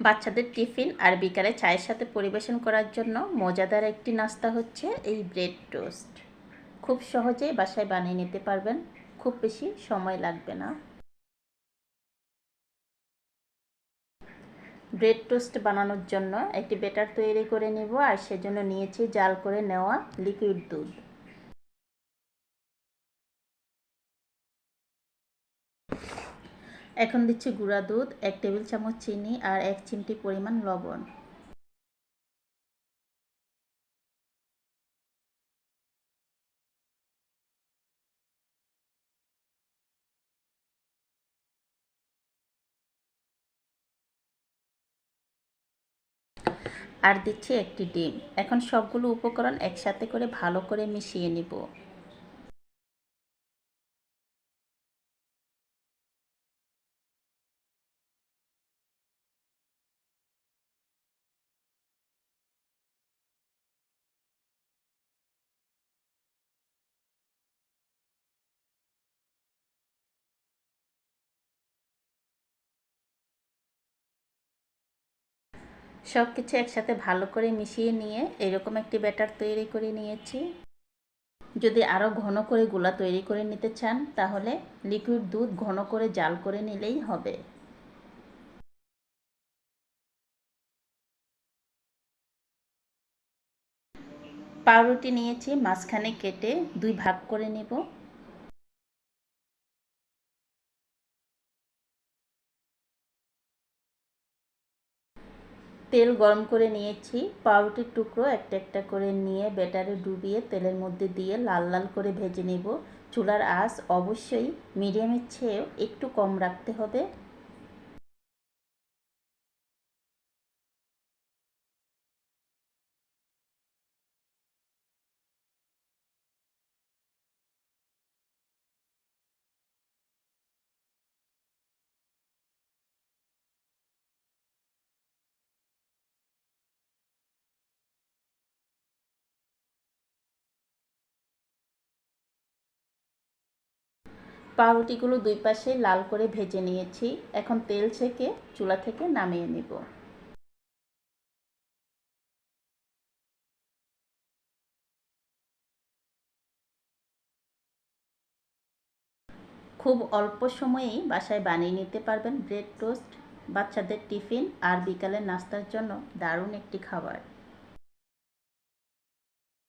বাচ্চাদের টিফিন আর বিকালে চায়ের সাথে পরিবেশন করার জন্য মজাদার একটি নাস্তা হচ্ছে এই ব্রেড টোস্ট। খুব সহজেই বাসায় বানিয়ে নিতে পারবেন, খুব বেশি সময় লাগবে না। ব্রেড টোস্ট বানানোর জন্য একটি বেটার তৈরি করে নেব আর সেজন্য নিয়েছি জাল করে নেওয়া লিকুইড দুধ। এখন দিচ্ছি গুঁড়া দুধ, এক টেবিল চামচ চিনি আর এক চিমটি পরিমাণ লবণ। আর দিচ্ছি একটি ডিম। এখন সবগুলো উপকরণ একসাথে করে ভালো করে মিশিয়ে নিব। সব কিছু একসাথে ভালো করে মিশিয়ে নিয়ে এরকম একটি ব্যাটার তৈরি করে নিয়েছি। যদি আরও ঘন করে গোলা তৈরি করে নিতে চান, তাহলে লিকুইড দুধ ঘন করে জাল করে নিলেই হবে। পাউরুটি নিয়েছি, মাঝখানে কেটে দুই ভাগ করে নেব। তেল গরম করে নিয়েছি। পাউরুটির টুকরো একটা একটা করে নিয়ে ব্যাটারে ডুবিয়ে তেলের মধ্যে দিয়ে লাল লাল করে ভেজে নেব। চুলার আঁচ অবশ্যই মিডিয়ামের চেয়েও একটু কম রাখতে হবে। পাউরুটিগুলো দুই পাশে লাল করে ভেজে নিয়েছি। এখন তেল ছেঁকে চুলা থেকে নামিয়ে নিব। খুব অল্প সময়েই বাসায় বানিয়ে নিতে পারবেন ব্রেড টোস্ট। বাচ্চাদের টিফিন আর বিকালের নাস্তার জন্য দারুণ একটি খাবার।